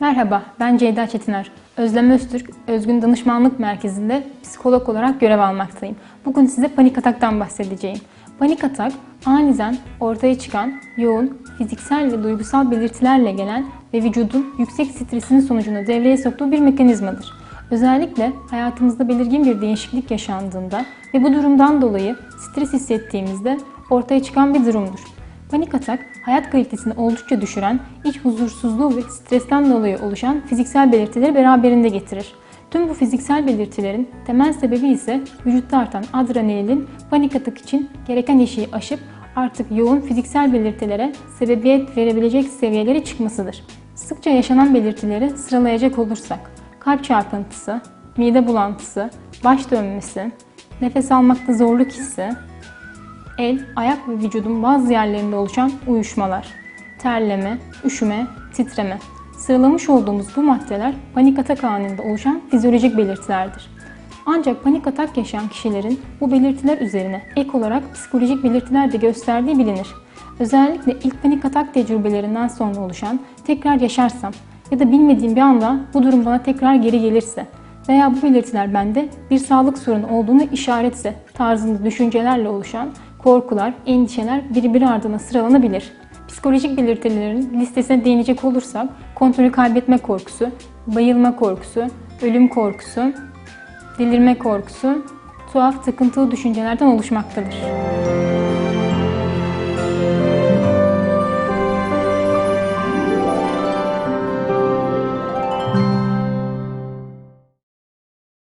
Merhaba, ben Ceyda Çetiner. Özlem Öztürk, Özgün Danışmanlık Merkezi'nde psikolog olarak görev almaktayım. Bugün size panik ataktan bahsedeceğim. Panik atak, aniden ortaya çıkan, yoğun, fiziksel ve duygusal belirtilerle gelen ve vücudun yüksek stresinin sonucunda devreye soktuğu bir mekanizmadır. Özellikle hayatımızda belirgin bir değişiklik yaşandığında ve bu durumdan dolayı stres hissettiğimizde ortaya çıkan bir durumdur. Panik atak, hayat kalitesini oldukça düşüren, iç huzursuzluğu ve stresten dolayı oluşan fiziksel belirtileri beraberinde getirir. Tüm bu fiziksel belirtilerin temel sebebi ise vücutta artan adrenalin panik atak için gereken eşiği aşıp artık yoğun fiziksel belirtilere sebebiyet verebilecek seviyelere çıkmasıdır. Sıkça yaşanan belirtileri sıralayacak olursak, kalp çarpıntısı, mide bulantısı, baş dönmesi, nefes almakta zorluk hissi, el, ayak ve vücudun bazı yerlerinde oluşan uyuşmalar, terleme, üşüme, titreme. Sıralamış olduğumuz bu maddeler panik atak anında oluşan fizyolojik belirtilerdir. Ancak panik atak yaşayan kişilerin bu belirtiler üzerine ek olarak psikolojik belirtiler de gösterdiği bilinir. Özellikle ilk panik atak tecrübelerinden sonra oluşan tekrar yaşarsam ya da bilmediğim bir anda bu durum bana tekrar geri gelirse veya bu belirtiler bende bir sağlık sorunu olduğunu işaretse tarzında düşüncelerle oluşan korkular, endişeler birbiri ardına sıralanabilir. Psikolojik belirtilerin listesine değinecek olursak kontrolü kaybetme korkusu, bayılma korkusu, ölüm korkusu, delirme korkusu, tuhaf takıntılı düşüncelerden oluşmaktadır.